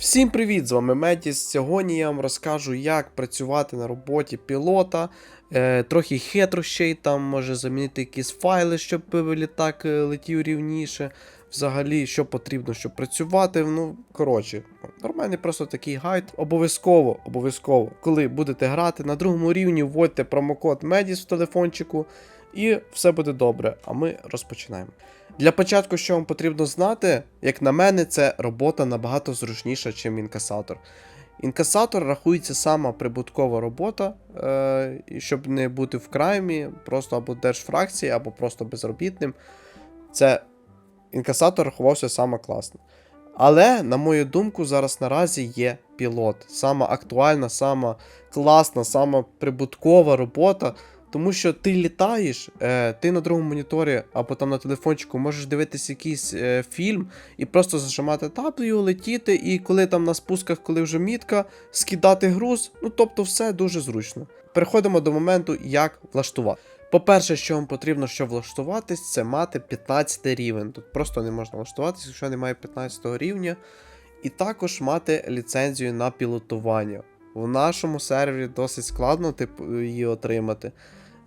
Всім привіт! З вами Метіс. Сьогодні я вам розкажу, як працювати на роботі пілота. Е, трохи хитрощей, там може замінити якісь файли, щоб літак е, летів рівніше. Взагалі, що потрібно, щоб працювати. Ну, коротше, нормальний просто такий гайд. Обов'язково, обов'язково, коли будете грати на другому рівні, вводьте промокод MEDIS в телефончику, і все буде добре. А ми розпочинаємо. Для початку, що вам потрібно знати, як на мене, це робота набагато зручніша, ніж інкасатор. Інкасатор рахується сама прибуткова робота, е, щоб не бути в краймі, просто або держфракції, або просто безробітним. Це інкасатор рахувався саме класно. Але, на мою думку, зараз наразі є пілот. Сама актуальна, сама класна, сама прибуткова робота. Тому що ти літаєш, е, ти на другому моніторі або там на телефончику можеш дивитися якийсь е, фільм і просто зажимати таблю, летіти, і коли там на спусках, коли вже мітка, скидати груз. Ну тобто все дуже зручно. Переходимо до моменту, як влаштувати. По-перше, що вам потрібно, щоб влаштуватись, це мати 15 рівень. Тут просто не можна влаштуватися, якщо немає 15 рівня. І також мати ліцензію на пілотування. В нашому сервері досить складно типу, її отримати.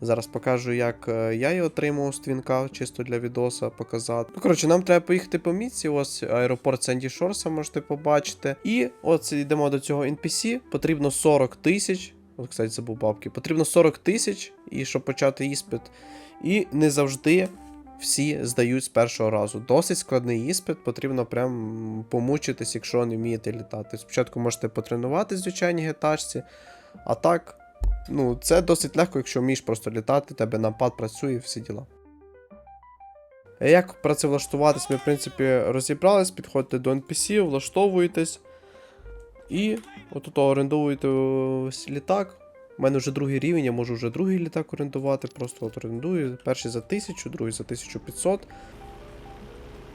Зараз покажу, як е, я її отримав з твінка, чисто для відоса показати. Ну, коротше, нам треба поїхати по місці. Ось аеропорт Сенді Шорса можете побачити. І от йдемо до цього NPC. Потрібно 40 тисяч. От, кстати, забув бабки. Потрібно 40 тисяч, і щоб почати іспит. І не завжди всі здають з першого разу. Досить складний іспит, потрібно прям помучитись, якщо не вмієте літати. Спочатку можете потренуватись в звичайній гетачці, а так. Ну, це досить легко, якщо вмієш просто літати, тебе напад працює, всі діла. Як працевлаштуватись, ми, в принципі, розібрались, підходите до NPC, влаштовуєтесь. І отут орендовуєте ось літак. У мене вже другий рівень, я можу вже другий літак орендувати. Просто от орендую. Перший за 1000, другий за 1500.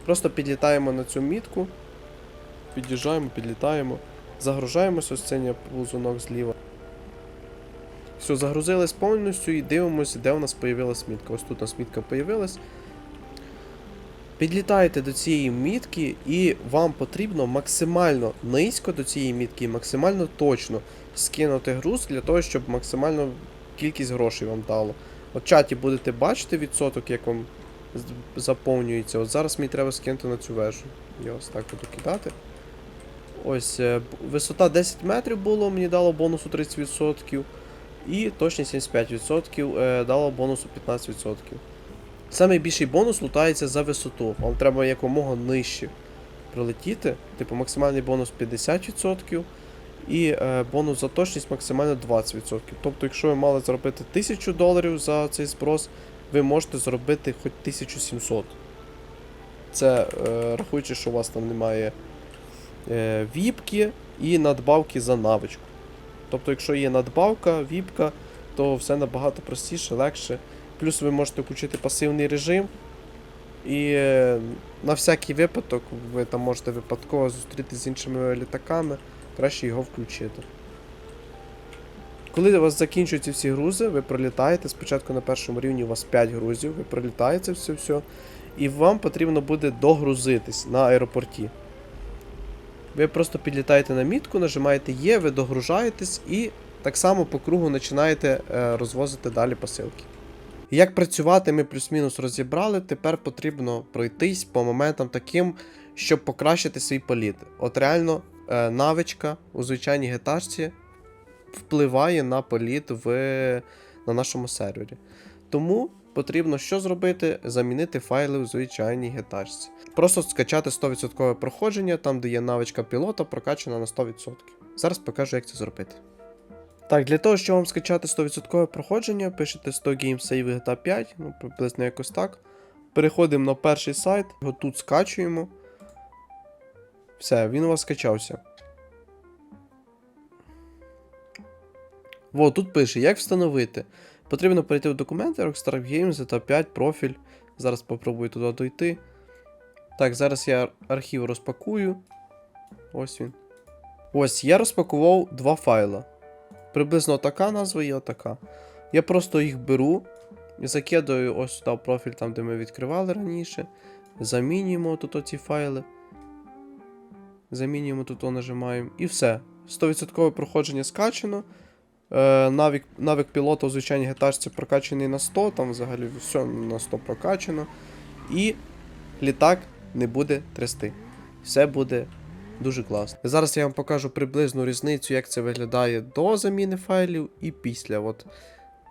Просто підлітаємо на цю мітку. Під'їжджаємо, підлітаємо. Загружаємося ось цей ползунок зліва. Все, загрузились повністю і дивимося, де у нас появилась мітка. Ось тут у нас мітка появилась. Підлітаєте до цієї мітки, і вам потрібно максимально низько до цієї мітки максимально точно скинути груз для того, щоб максимально кількість грошей вам дало. От в чаті будете бачити відсоток, як вам заповнюється. От зараз мені треба скинути на цю вежу. Я ось так буду кидати. Ось е, висота 10 метрів було, мені дало бонусу 30%. І точність 75% е, дало бонусу 15%. Самий більший бонус лутається за висоту. Вам треба якомога нижче прилетіти. Типу максимальний бонус 50%. І е, бонус за точність максимально 20%. Тобто, якщо ви мали заробити 1000 доларів за цей зброс, ви можете заробити хоч 1700. Це е, рахуючи, що у вас там немає е, віпки і надбавки за навичку. Тобто, якщо є надбавка, віпка, то все набагато простіше, легше. Плюс ви можете включити пасивний режим. І е, на всякий випадок ви там можете випадково зустрітися з іншими літаками, краще його включити. Коли у вас закінчуються всі грузи, ви пролітаєте. Спочатку на першому рівні у вас 5 грузів, ви пролітаєте все все. І вам потрібно буде догрузитись на аеропорті. Ви просто підлітаєте на мітку, нажимаєте Є, ви догружаєтесь і так само по кругу починаєте е, розвозити далі посилки. Як працювати, ми плюс-мінус розібрали. Тепер потрібно пройтись по моментам таким, щоб покращити свій політ. От реально, е, навичка у звичайній геташці впливає на політ в, на нашому сервері. Тому потрібно що зробити? Замінити файли у звичайній гетачці. Просто скачати 100% проходження, там, де є навичка пілота, прокачана на 100%. Зараз покажу, як це зробити. Так, для того, щоб вам скачати 100% проходження, пишете 100 Game Save GTA 5, ну приблизно якось так. Переходимо на перший сайт, його тут скачуємо. Все, він у вас скачався. Во, тут пише, як встановити. Потрібно перейти в документи Rockstar Games, GTA 5, профіль. Зараз попробую туди дойти. Так, зараз я архів розпакую. Ось він. Ось, я розпакував два файла. Приблизно така назва і отака. Я просто їх беру і закидаю ось сюди в профіль, там, де ми відкривали раніше. Замінюємо тут оці файли. Замінюємо тут, нажимаємо. І все. 100% проходження скачано. Е, навик, навик пілота у звичайній геташці прокачаний на 100, там взагалі все на 100 прокачано. І літак не буде трясти. Все буде дуже класно. Зараз я вам покажу приблизну різницю, як це виглядає до заміни файлів і після. От,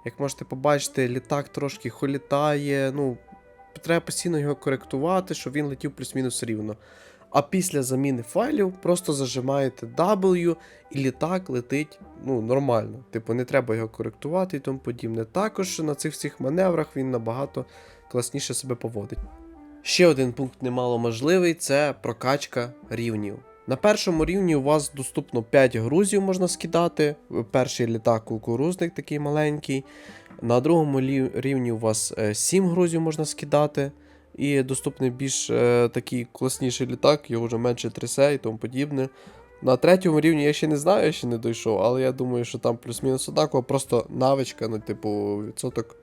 як можете побачити, літак трошки холітає. Ну, треба постійно його коректувати, щоб він летів плюс-мінус рівно. А після заміни файлів просто зажимаєте W і літак летить ну, нормально. Типу, не треба його коректувати і тому подібне. Також на цих всіх маневрах він набагато класніше себе поводить. Ще один пункт немало можливий це прокачка рівнів. На першому рівні у вас доступно 5 грузів можна скидати. Перший літак кукурузник такий маленький. На другому рівні у вас 7 грузів можна скидати. І доступний більш е, такий класніший літак, його вже менше трясе і тому подібне. На третьому рівні я ще не знаю, я ще не дійшов, але я думаю, що там плюс-мінус однаково, просто навичка, ну, типу, відсоток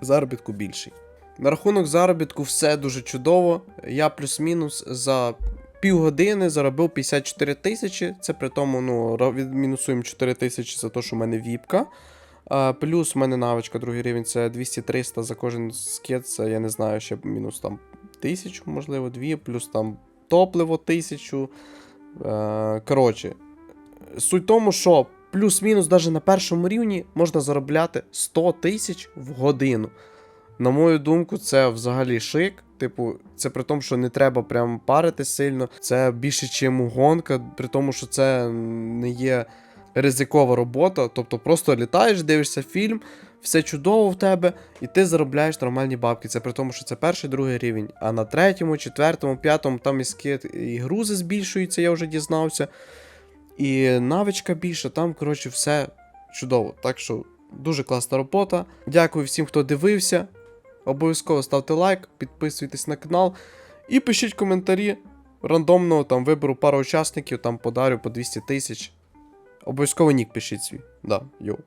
заробітку більший. На рахунок заробітку все дуже чудово. Я плюс-мінус за півгодини заробив 54 тисячі. Це при тому, ну, відмінусуємо 4 тисячі за те, що в мене віпка. А, плюс в мене навичка, другий рівень це 200-300 за кожен скет, це я не знаю, ще мінус там тисячу, можливо, дві, плюс там топливо тисячу. Е, коротше, суть в тому, що плюс-мінус навіть на першому рівні можна заробляти 100 тисяч в годину. На мою думку, це взагалі шик. Типу, це при тому, що не треба прям парити сильно. Це більше, ніж гонка, при тому, що це не є ризикова робота. Тобто просто літаєш, дивишся фільм, все чудово в тебе, і ти заробляєш нормальні бабки. Це при тому, що це перший, другий рівень. А на третьому, четвертому, п'ятому там і скид, і грузи збільшуються, я вже дізнався. І навичка більше, там, коротше, все чудово. Так що дуже класна робота. Дякую всім, хто дивився. Обов'язково ставте лайк, підписуйтесь на канал і пишіть коментарі. Рандомно там виберу пару учасників, там подарю по 200 тисяч. Обов'язково нік пишіть свій. Да, йоу.